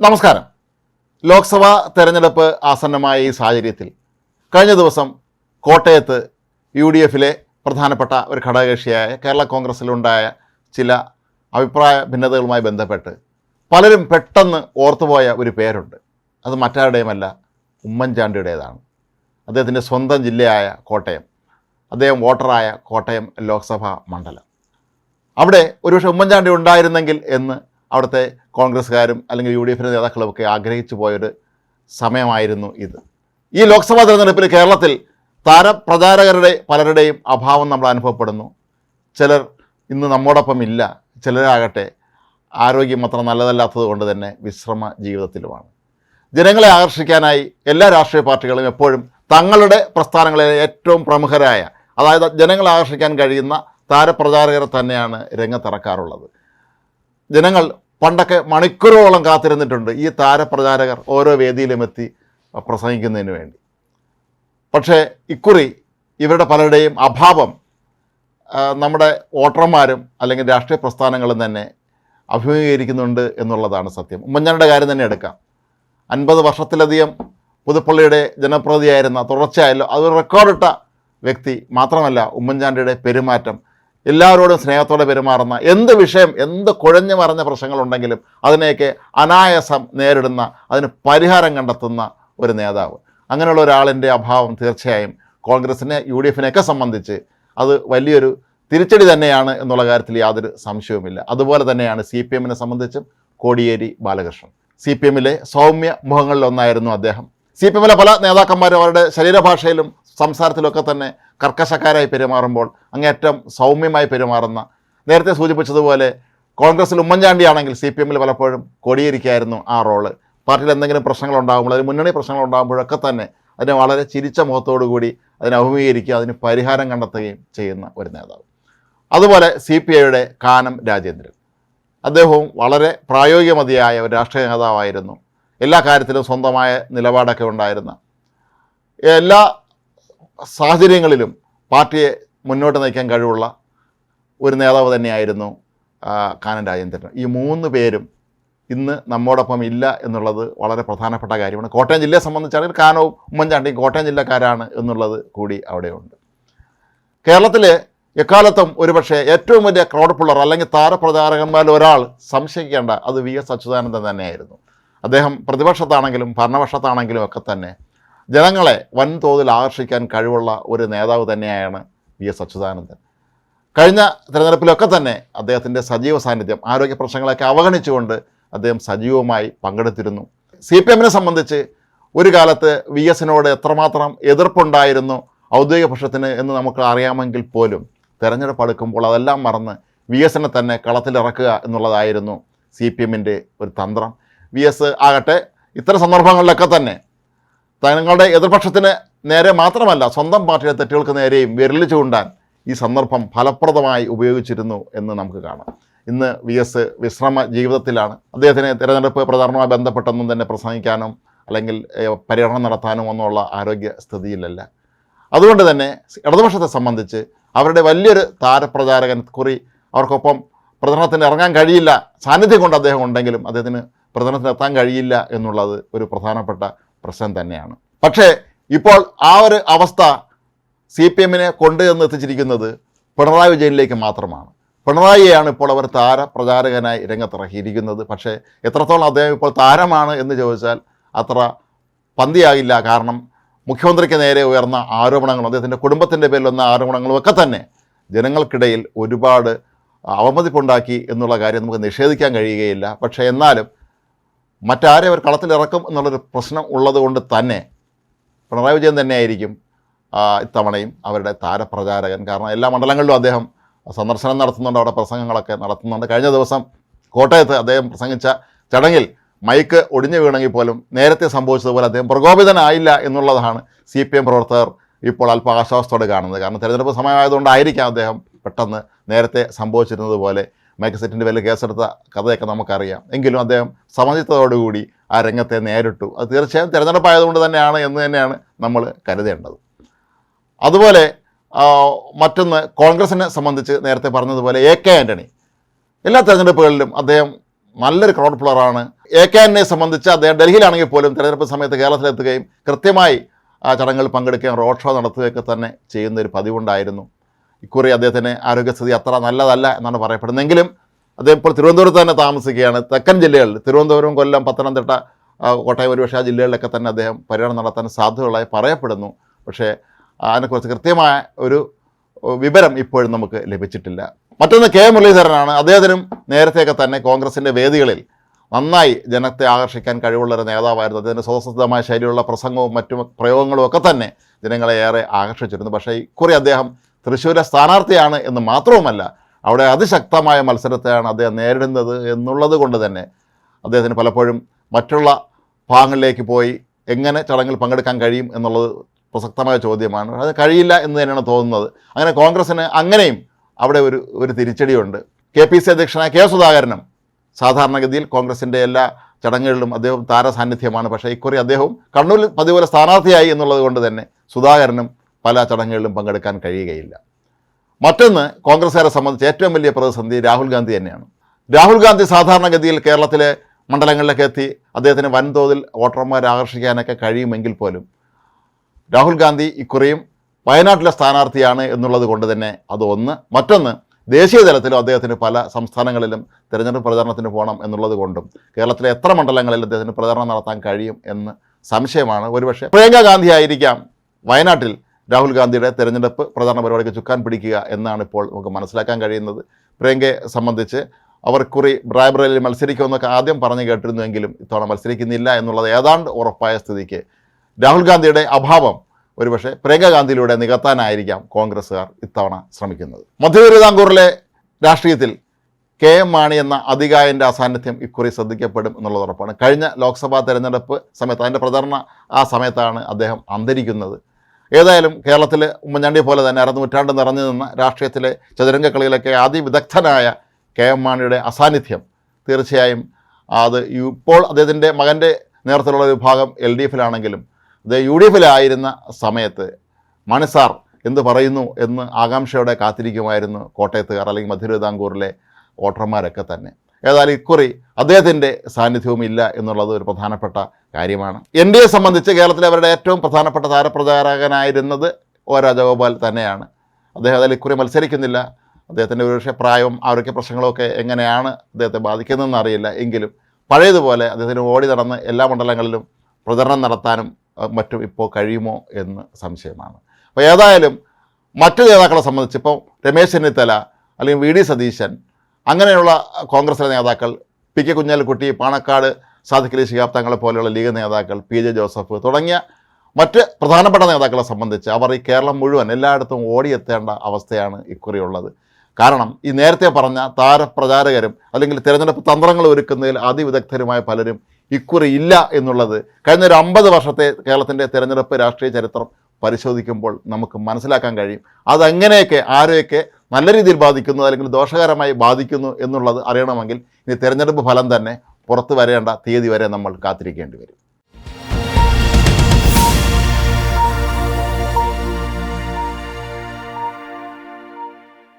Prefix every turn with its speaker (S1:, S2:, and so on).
S1: നമസ്കാരം. ലോക്സഭാ തെരഞ്ഞെടുപ്പ് ആസന്നമായ ഈ സാഹചര്യത്തിൽ കഴിഞ്ഞ ദിവസം കോട്ടയത്ത് യു ഡി എഫിലെ പ്രധാനപ്പെട്ട ഒരു ഘടകകക്ഷിയായ കേരള കോൺഗ്രസ്സിലുണ്ടായ ചില അഭിപ്രായ ഭിന്നതകളുമായി ബന്ധപ്പെട്ട് പലരും പെട്ടെന്ന് ഓർത്തുപോയ ഒരു പേരുണ്ട്. അത് മറ്റാരുടെയുമല്ല ഉമ്മൻചാണ്ടിയുടേതാണ്. അദ്ദേഹത്തിന്റെ സ്വന്തം ജില്ലയായ കോട്ടയം. അദ്ദേഹം വോട്ടറായ കോട്ടയം ലോക്സഭാ മണ്ഡലം. അവിടെ ഒരുപക്ഷെ ഉമ്മൻചാണ്ടി ഉണ്ടായിരുന്നെങ്കിൽ എന്ന് അവിടുത്തെ കോൺഗ്രസ്സുകാരും അല്ലെങ്കിൽ യു ഡി എഫിന്റെ നേതാക്കളും ഒക്കെ ആഗ്രഹിച്ചു പോയൊരു സമയമായിരുന്നു ഇത്. ഈ ലോക്സഭാ തെരഞ്ഞെടുപ്പിൽ കേരളത്തിൽ താരപ്രചാരകരുടെ പലരുടെയും അഭാവം നമ്മൾ അനുഭവപ്പെടുന്നു. ചിലർ ഇന്ന് നമ്മോടൊപ്പം ഇല്ല. ചിലരാകട്ടെ ആരോഗ്യം അത്ര നല്ലതല്ലാത്തത് കൊണ്ട് തന്നെ വിശ്രമ ജീവിതത്തിലുമാണ്. ജനങ്ങളെ ആകർഷിക്കാനായി എല്ലാ രാഷ്ട്രീയ പാർട്ടികളും എപ്പോഴും തങ്ങളുടെ പ്രസ്ഥാനങ്ങളിലെ ഏറ്റവും പ്രമുഖരായ അതായത് ജനങ്ങളെ ആകർഷിക്കാൻ കഴിയുന്ന താരപ്രചാരകരെ തന്നെയാണ് രംഗത്തിറക്കാറുള്ളത്. ജനങ്ങൾ പണ്ടൊക്കെ മണിക്കൂറോളം കാത്തിരുന്നിട്ടുണ്ട് ഈ താരപ്രചാരകർ ഓരോ വേദിയിലും എത്തി പ്രസംഗിക്കുന്നതിന് വേണ്ടി. പക്ഷേ ഇക്കുറി ഇവരുടെ പലരുടെയും അഭാവം നമ്മുടെ വോട്ടർമാരും അല്ലെങ്കിൽ രാഷ്ട്രീയ പ്രസ്ഥാനങ്ങളും തന്നെ അഭിമുഖീകരിക്കുന്നുണ്ട് എന്നുള്ളതാണ് സത്യം. ഉമ്മൻചാണ്ടിയുടെ കാര്യം തന്നെ എടുക്കാം. അൻപത് വർഷത്തിലധികം പുതുപ്പള്ളിയുടെ ജനപ്രതിയായിരുന്ന തുടർച്ചയായല്ലോ അത് റെക്കോർഡിട്ട വ്യക്തി മാത്രമല്ല ഉമ്മൻചാണ്ടിയുടെ പെരുമാറ്റം. എല്ലാവരോടും സ്നേഹത്തോടെ പെരുമാറുന്ന എന്ത് വിഷയം എന്ത് കുഴഞ്ഞു മറഞ്ഞ പ്രശ്നങ്ങളുണ്ടെങ്കിലും അതിനെയൊക്കെ അനായാസം നേരിടുന്ന അതിന് പരിഹാരം കണ്ടെത്തുന്ന ഒരു നേതാവ്. അങ്ങനെയുള്ള ഒരാളിന്റെ അഭാവം തീർച്ചയായും കോൺഗ്രസിനെ യു ഡി എഫിനെയൊക്കെ സംബന്ധിച്ച് അത് വലിയൊരു തിരിച്ചടി തന്നെയാണ് എന്നുള്ള കാര്യത്തിൽ യാതൊരു സംശയവുമില്ല. അതുപോലെ തന്നെയാണ് സി പി എമ്മിനെ സംബന്ധിച്ചും കോടിയേരി ബാലകൃഷ്ണൻ. സി പി എമ്മിലെ സൗമ്യ മുഖങ്ങളിലൊന്നായിരുന്നു അദ്ദേഹം. സി പി എമ്മിലെ പല നേതാക്കന്മാരും അവരുടെ ശരീരഭാഷയിലും സംസാരത്തിലൊക്കെ തന്നെ കർക്കശക്കാരായി പെരുമാറുമ്പോൾ അങ്ങേറ്റം സൗമ്യമായി പെരുമാറുന്ന നേരത്തെ സൂചിപ്പിച്ചതുപോലെ കോൺഗ്രസിൽ ഉമ്മൻചാണ്ടിയാണെങ്കിൽ സി പി എമ്മിൽ പലപ്പോഴും കൊടിയിരിക്കായിരുന്നു ആ റോൾ. പാർട്ടിയിൽ എന്തെങ്കിലും പ്രശ്നങ്ങൾ ഉണ്ടാകുമ്പോൾ അതിന് മുന്നണി പ്രശ്നങ്ങൾ ഉണ്ടാകുമ്പോഴൊക്കെ തന്നെ അതിനെ വളരെ ചിരിച്ച മുഖത്തോടു കൂടി അതിനെ അഭിമുഖീകരിക്കുക അതിന് പരിഹാരം കണ്ടെത്തുകയും ചെയ്യുന്ന ഒരു നേതാവ്. അതുപോലെ സി പി ഐയുടെ കാനം രാജേന്ദ്രൻ. അദ്ദേഹവും വളരെ പ്രായോഗികമതിയായ ഒരു രാഷ്ട്രീയ നേതാവായിരുന്നു. എല്ലാ കാര്യത്തിലും സ്വന്തമായ നിലപാടൊക്കെ ഉണ്ടായിരുന്ന. എല്ലാ സാഹചര്യങ്ങളിലും പാർട്ടിയെ മുന്നോട്ട് നയിക്കാൻ കഴിവുള്ള ഒരു നേതാവ് തന്നെയായിരുന്നു കാനൻ രാജേന്ദ്രൻ. ഈ മൂന്ന് പേരും ഇന്ന് നമ്മോടൊപ്പം ഇല്ല എന്നുള്ളത് വളരെ പ്രധാനപ്പെട്ട കാര്യമാണ്. കോട്ടയം ജില്ലയെ സംബന്ധിച്ചാണെങ്കിൽ കാനവും ഉമ്മൻചാണ്ടിയും കോട്ടയം ജില്ലക്കാരാണ് എന്നുള്ളത് കൂടി അവിടെയുണ്ട്. കേരളത്തിൽ എക്കാലത്തും ഒരുപക്ഷെ ഏറ്റവും വലിയ ക്രൗഡ് പുള്ളർ അല്ലെങ്കിൽ താരപ്രചാരകന്മാരിൽ ഒരാൾ സംശയിക്കേണ്ട അത് വി എസ് അച്യുതാനന്ദൻ തന്നെയായിരുന്നു. അദ്ദേഹം പ്രതിപക്ഷത്താണെങ്കിലും ഭരണപക്ഷത്താണെങ്കിലും ഒക്കെ തന്നെ ജനങ്ങളെ വൻതോതിൽ ആകർഷിക്കാൻ കഴിവുള്ള ഒരു നേതാവ് തന്നെയാണ് വി എസ് അച്യുതാനന്ദൻ. കഴിഞ്ഞ തിരഞ്ഞെടുപ്പിലൊക്കെ തന്നെ അദ്ദേഹത്തിന്റെ സജീവ സാന്നിധ്യം ആരോഗ്യ പ്രശ്നങ്ങളൊക്കെ അവഗണിച്ചുകൊണ്ട് അദ്ദേഹം സജീവമായി പങ്കെടുത്തിരുന്നു. സി പി എമ്മിനെ സംബന്ധിച്ച് ഒരു കാലത്ത് വി എസിനോട് എത്രമാത്രം എതിർപ്പുണ്ടായിരുന്നു ഔദ്യോഗിക പക്ഷത്തിന് എന്ന് നമുക്ക് അറിയാമെങ്കിൽ പോലും തിരഞ്ഞെടുപ്പ് അടുക്കുമ്പോൾ അതെല്ലാം മറന്ന് വി എസിനെ തന്നെ കളത്തിലിറക്കുക എന്നുള്ളതായിരുന്നു സി പി എമ്മിന്റെ ഒരു തന്ത്രം. വി എസ് ആകട്ടെ ഇത്തരം സന്ദർഭങ്ങളിലൊക്കെ തന്നെ തങ്ങളുടെ എതിർപക്ഷത്തിന് നേരെ മാത്രമല്ല സ്വന്തം പാർട്ടിയുടെ തെറ്റുകൾക്ക് നേരെയും വിരൽ ചൂണ്ടാൻ ഈ സന്ദർഭം ഫലപ്രദമായി ഉപയോഗിച്ചിരുന്നു എന്ന് നമുക്ക് കാണാം. ഇന്ന് വി എസ് വിശ്രമ ജീവിതത്തിലാണ്. അദ്ദേഹത്തിന് തിരഞ്ഞെടുപ്പ് പ്രചാരണവുമായി ബന്ധപ്പെട്ടൊന്നും തന്നെ പ്രസംഗിക്കാനും അല്ലെങ്കിൽ പര്യടനം നടത്താനും ഒന്നുമുള്ള ആരോഗ്യ സ്ഥിതിയിലല്ല. അതുകൊണ്ട് തന്നെ ഇടതുപക്ഷത്തെ സംബന്ധിച്ച് അവരുടെ വലിയൊരു താരപ്രചാരകൻ കുറി അവർക്കൊപ്പം പ്രചരണത്തിന് ഇറങ്ങാൻ കഴിയില്ല. സാന്നിധ്യം കൊണ്ട് അദ്ദേഹം ഉണ്ടെങ്കിലും അദ്ദേഹത്തിന് പ്രചരണത്തിന് എത്താൻ കഴിയില്ല എന്നുള്ളത് ഒരു പ്രധാനപ്പെട്ട പ്രശ്നം തന്നെയാണ്. പക്ഷേ ഇപ്പോൾ ആ ഒരു അവസ്ഥ സി പി എമ്മിനെ കൊണ്ട് എന്ന് എത്തിച്ചിരിക്കുന്നത് പിണറായി വിജയനിലേക്ക് മാത്രമാണ്. പിണറായിയെയാണ് ഇപ്പോൾ അവർ താര പ്രചാരകനായി രംഗത്തിറക്കിയിരിക്കുന്നത് പക്ഷേ എത്രത്തോളം അദ്ദേഹം ഇപ്പോൾ താരമാണ് എന്ന് ചോദിച്ചാൽ അത്ര പന്തിയാകില്ല. കാരണം മുഖ്യമന്ത്രിക്ക് നേരെ ഉയർന്ന ആരോപണങ്ങളും അദ്ദേഹത്തിന്റെ കുടുംബത്തിന്റെ പേരിൽ വന്ന ആരോപണങ്ങളും ഒക്കെ തന്നെ ജനങ്ങൾക്കിടയിൽ ഒരുപാട് അവമതിപ്പുണ്ടാക്കി എന്നുള്ള കാര്യം നമുക്ക് നിഷേധിക്കാൻ കഴിയുകയില്ല. പക്ഷേ എന്നാലും മറ്റാരെ അവർ കളത്തിലിറക്കും എന്നുള്ളൊരു പ്രശ്നം ഉള്ളതുകൊണ്ട് തന്നെ പിണറായി വിജയൻ തന്നെയായിരിക്കും ഇത്തവണയും അവരുടെ താരപ്രചാരകൻ. കാരണം എല്ലാ മണ്ഡലങ്ങളിലും അദ്ദേഹം സന്ദർശനം നടത്തുന്നുണ്ട് അവിടെ പ്രസംഗങ്ങളൊക്കെ നടത്തുന്നുണ്ട്. കഴിഞ്ഞ ദിവസം കോട്ടയത്ത് അദ്ദേഹം പ്രസംഗിച്ച ചടങ്ങിൽ മൈക്ക് ഒടിഞ്ഞു വീണെങ്കിൽ പോലും നേരത്തെ സംഭവിച്ചതുപോലെ അദ്ദേഹം പ്രകോപിതനായില്ല എന്നുള്ളതാണ് സി പി എം പ്രവർത്തകർ ഇപ്പോൾ അല്പ ആശ്വാസത്തോടെ കാണുന്നത്. കാരണം തെരഞ്ഞെടുപ്പ് സമയമായതുകൊണ്ടായിരിക്കാം അദ്ദേഹം പെട്ടെന്ന് നേരത്തെ സംഭവിച്ചിരുന്നത് പോലെ മൈക്ക് സെറ്റിന്റെ പേരിൽ കേസെടുത്ത കഥയൊക്കെ നമുക്കറിയാം. എങ്കിലും അദ്ദേഹം സമചിത്തതോടുകൂടി ആ രംഗത്തെ നേരിട്ടു. അത് തീർച്ചയായും തിരഞ്ഞെടുപ്പായതുകൊണ്ട് തന്നെയാണ് എന്ന് തന്നെയാണ് നമ്മൾ കരുതേണ്ടത്. അതുപോലെ മറ്റൊന്ന് കോൺഗ്രസിനെ സംബന്ധിച്ച് നേരത്തെ പറഞ്ഞതുപോലെ എ കെ ആന്റണി എല്ലാ തെരഞ്ഞെടുപ്പുകളിലും അദ്ദേഹം നല്ലൊരു ക്രൗഡ് പ്ലെയറാണ് എ കെ ആന്റണിയെ സംബന്ധിച്ച് അദ്ദേഹം ഡൽഹിയിലാണെങ്കിൽ പോലും തെരഞ്ഞെടുപ്പ് സമയത്ത് കേരളത്തിലെത്തുകയും കൃത്യമായി ആ ചടങ്ങുകളിൽ പങ്കെടുക്കുകയും റോഡ് ഷോ നടത്തുകയൊക്കെ തന്നെ ചെയ്യുന്ന ഒരു പതിവുണ്ടായിരുന്നു. ഇക്കുറി അദ്ദേഹത്തിന് ആരോഗ്യസ്ഥിതി അത്ര നല്ലതല്ല എന്നാണ് പറയപ്പെടുന്നതെങ്കിലും അദ്ദേഹം ഇപ്പോൾ തിരുവനന്തപുരത്ത് തന്നെ താമസിക്കുകയാണ്. തെക്കൻ ജില്ലകളിൽ തിരുവനന്തപുരം കൊല്ലം പത്തനംതിട്ട കോട്ടയം ഒരുപക്ഷെ ആ ജില്ലകളിലൊക്കെ തന്നെ അദ്ദേഹം പര്യടനം നടത്താൻ സാധ്യതയുള്ളതായി പറയപ്പെടുന്നു. പക്ഷേ അതിനെക്കുറിച്ച് കൃത്യമായ ഒരു വിവരം ഇപ്പോഴും നമുക്ക് ലഭിച്ചിട്ടില്ല. മറ്റൊന്ന് കെ. മുരളീധരനാണ്. അദ്ദേഹത്തിനും നേരത്തെയൊക്കെ തന്നെ കോൺഗ്രസിന്റെ വേദികളിൽ നന്നായി ജനത്തെ ആകർഷിക്കാൻ കഴിവുള്ള ഒരു നേതാവായിരുന്നു. അദ്ദേഹത്തിന്റെ സ്വതസിദ്ധമായ ശൈലിയുള്ള പ്രസംഗവും മറ്റു പ്രയോഗങ്ങളും ഒക്കെ തന്നെ ജനങ്ങളെ ഏറെ ആകർഷിച്ചിരുന്നു. പക്ഷേ ഇക്കുറി അദ്ദേഹം തൃശ്ശൂരെ സ്ഥാനാർത്ഥിയാണ് എന്ന് മാത്രവുമല്ല അവിടെ അതിശക്തമായ മത്സരത്തെയാണ് അദ്ദേഹം നേരിടുന്നത് എന്നുള്ളത് കൊണ്ട് തന്നെ അദ്ദേഹത്തിന് പലപ്പോഴും മറ്റുള്ള ഭാഗങ്ങളിലേക്ക് പോയി എങ്ങനെ ചടങ്ങിൽ പങ്കെടുക്കാൻ കഴിയും എന്നുള്ളത് പ്രസക്തമായ ചോദ്യമാണ്. അത് കഴിയില്ല എന്ന് തന്നെയാണ് തോന്നുന്നത്. അങ്ങനെ കോൺഗ്രസ്സിന് അങ്ങനെയും അവിടെ ഒരു ഒരു തിരിച്ചടിയുണ്ട്. കെ പി സി അധ്യക്ഷനായ കെ സുധാകരനും സാധാരണഗതിയിൽ കോൺഗ്രസിന്റെ എല്ലാ ചടങ്ങുകളിലും അദ്ദേഹം താരസാന്നിധ്യമാണ്. പക്ഷേ ഇക്കുറി അദ്ദേഹവും കണ്ണൂരിൽ പതിപോലെ സ്ഥാനാർത്ഥിയായി എന്നുള്ളത് കൊണ്ട് തന്നെ സുധാകരനും പല ചടങ്ങുകളിലും പങ്കെടുക്കാൻ കഴിയുകയില്ല. മറ്റൊന്ന് കോൺഗ്രസ്സുകാരെ സംബന്ധിച്ച് ഏറ്റവും വലിയ പ്രതിസന്ധി രാഹുൽ ഗാന്ധി തന്നെയാണ്. രാഹുൽ ഗാന്ധി സാധാരണഗതിയിൽ കേരളത്തിലെ മണ്ഡലങ്ങളിലൊക്കെ എത്തി അദ്ദേഹത്തിന് വൻതോതിൽ വോട്ടർമാരെ ആകർഷിക്കാനൊക്കെ കഴിയുമെങ്കിൽ പോലും രാഹുൽ ഗാന്ധി ഇക്കുറിയും വയനാട്ടിലെ സ്ഥാനാർത്ഥിയാണ് എന്നുള്ളത് കൊണ്ട് തന്നെ അതൊന്ന് മറ്റൊന്ന് ദേശീയ തലത്തിലും അദ്ദേഹത്തിന് പല സംസ്ഥാനങ്ങളിലും തിരഞ്ഞെടുപ്പ് പ്രചാരണത്തിന് പോകണം എന്നുള്ളത് കൊണ്ടും കേരളത്തിലെ എത്ര മണ്ഡലങ്ങളിൽ അദ്ദേഹത്തിന് പ്രചാരണം നടത്താൻ കഴിയും എന്ന് സംശയമാണ്. ഒരുപക്ഷെ പ്രിയങ്ക ഗാന്ധി ആയിരിക്കാം വയനാട്ടിൽ രാഹുൽ ഗാന്ധിയുടെ തെരഞ്ഞെടുപ്പ് പ്രധാന പരിപാടിക്ക് ചുക്കാൻ പിടിക്കുക എന്നാണ് ഇപ്പോൾ നമുക്ക് മനസ്സിലാക്കാൻ കഴിയുന്നത്. പ്രിയങ്കയെ സംബന്ധിച്ച് അവർ കുറി ബ്രായബ്രയിൽ മത്സരിക്കുമെന്നൊക്കെ ആദ്യം പറഞ്ഞു കേട്ടിരുന്നുവെങ്കിലും ഇത്തവണ മത്സരിക്കുന്നില്ല എന്നുള്ളത് ഏതാണ്ട് ഉറപ്പായ സ്ഥിതിക്ക്. രാഹുൽ ഗാന്ധിയുടെ അഭാവം ഒരുപക്ഷെ പ്രിയങ്ക ഗാന്ധിയിലൂടെ നികത്താനായിരിക്കാം കോൺഗ്രസ്സുകാർ ഇത്തവണ ശ്രമിക്കുന്നത്. മധ്യതിരുവിതാംകൂറിലെ രാഷ്ട്രീയത്തിൽ കെ എം മാണി എന്ന അധികായന്റെ അസാന്നിധ്യം ഇക്കുറി ശ്രദ്ധിക്കപ്പെടും എന്നുള്ളത് ഉറപ്പാണ്. കഴിഞ്ഞ ലോക്സഭാ തെരഞ്ഞെടുപ്പ് സമയത്ത് അതിന്റെ പ്രചരണ ആ സമയത്താണ് അദ്ദേഹം അന്തരിക്കുന്നത്. ഏതായാലും കേരളത്തിൽ ഉമ്മൻചാണ്ടി പോലെ തന്നെ അരനൂറ്റാണ്ട് നിറഞ്ഞു നിന്ന രാഷ്ട്രീയത്തിലെ ചതുരംഗ കളിയിലൊക്കെ അതിവിദഗ്ധനായ കെ എം മാണിയുടെ അസാന്നിധ്യം തീർച്ചയായും അത് ഇപ്പോൾ അദ്ദേഹത്തിന്റെ മകന്റെ നേതൃത്വത്തിലുള്ള വിഭാഗം എൽ ഡി എഫിലാണെങ്കിലും അത് യു ഡി എഫിലായിരുന്ന സമയത്ത് മാണി സാർ എന്ത് പറയുന്നു എന്ന് ആകാംക്ഷയോടെ കാത്തിരിക്കുമായിരുന്നു കോട്ടയത്തുകാർ അല്ലെങ്കിൽ മധുരിതാംകൂറിലെ വോട്ടർമാരൊക്കെ തന്നെ. ഏതായാലും ഇക്കുറി അദ്ദേഹത്തിന്റെ സാന്നിധ്യവും ഇല്ല എന്നുള്ളത് ഒരു പ്രധാനപ്പെട്ട കാര്യമാണ്. എൻ ഡി എ സംബന്ധിച്ച് കേരളത്തിലെ അവരുടെ ഏറ്റവും പ്രധാനപ്പെട്ട താരപ്രചാരകനായിരുന്നത് ഒ രാജഗോപാൽ തന്നെയാണ്. അദ്ദേഹം അതിൽ ഇക്കുറി മത്സരിക്കുന്നില്ല. അദ്ദേഹത്തിന്റെ ഒരുപക്ഷെ പ്രായവും ആരോഗ്യ പ്രശ്നങ്ങളൊക്കെ എങ്ങനെയാണ് അദ്ദേഹത്തെ ബാധിക്കുന്നതെന്ന് അറിയില്ല. എങ്കിലും പഴയതുപോലെ അദ്ദേഹത്തിന് ഓടി നടന്ന് എല്ലാ മണ്ഡലങ്ങളിലും പ്രചരണം നടത്താനും മറ്റും ഇപ്പോൾ കഴിയുമോ എന്ന് സംശയമാണ്. അപ്പോൾ ഏതായാലും മറ്റു നേതാക്കളെ സംബന്ധിച്ച് ഇപ്പോൾ രമേശ് ചെന്നിത്തല അല്ലെങ്കിൽ വി ഡി സതീശൻ അങ്ങനെയുള്ള കോൺഗ്രസിലെ നേതാക്കൾ പി കെ കുഞ്ഞാലിക്കുട്ടി പാണക്കാട് സാദിഖലി ശിഹാബ് തങ്ങളെ പോലെയുള്ള ലീഗ് നേതാക്കൾ പി ജെ ജോസഫ് തുടങ്ങിയ മറ്റ് പ്രധാനപ്പെട്ട നേതാക്കളെ സംബന്ധിച്ച് അവർ ഈ കേരളം മുഴുവൻ എല്ലായിടത്തും ഓടിയെത്തേണ്ട അവസ്ഥയാണ് ഇക്കുറിയുള്ളത്. കാരണം ഈ നേരത്തെ പറഞ്ഞ താരപ്രചാരകരും അല്ലെങ്കിൽ തിരഞ്ഞെടുപ്പ് തന്ത്രങ്ങൾ ഒരുക്കുന്നതിൽ അതിവിദഗ്ധരുമായ പലരും ഇക്കുറി ഇല്ല എന്നുള്ളത് കഴിഞ്ഞ ഒരു അമ്പത് വർഷത്തെ കേരളത്തിന്റെ തിരഞ്ഞെടുപ്പ് രാഷ്ട്രീയ ചരിത്രം പരിശോധിക്കുമ്പോൾ നമുക്ക് മനസ്സിലാക്കാൻ കഴിയും. അതെങ്ങനെയൊക്കെ ആരെയൊക്കെ നല്ല രീതിയിൽ ബാധിക്കുന്നു അല്ലെങ്കിൽ ദോഷകരമായി ബാധിക്കുന്നു എന്നുള്ളത് അറിയണമെങ്കിൽ ഇനി തിരഞ്ഞെടുപ്പ് ഫലം തന്നെ പുറത്തു വരേണ്ട തീയതി വരെ നമ്മൾ കാത്തിരിക്കേണ്ടി വരും.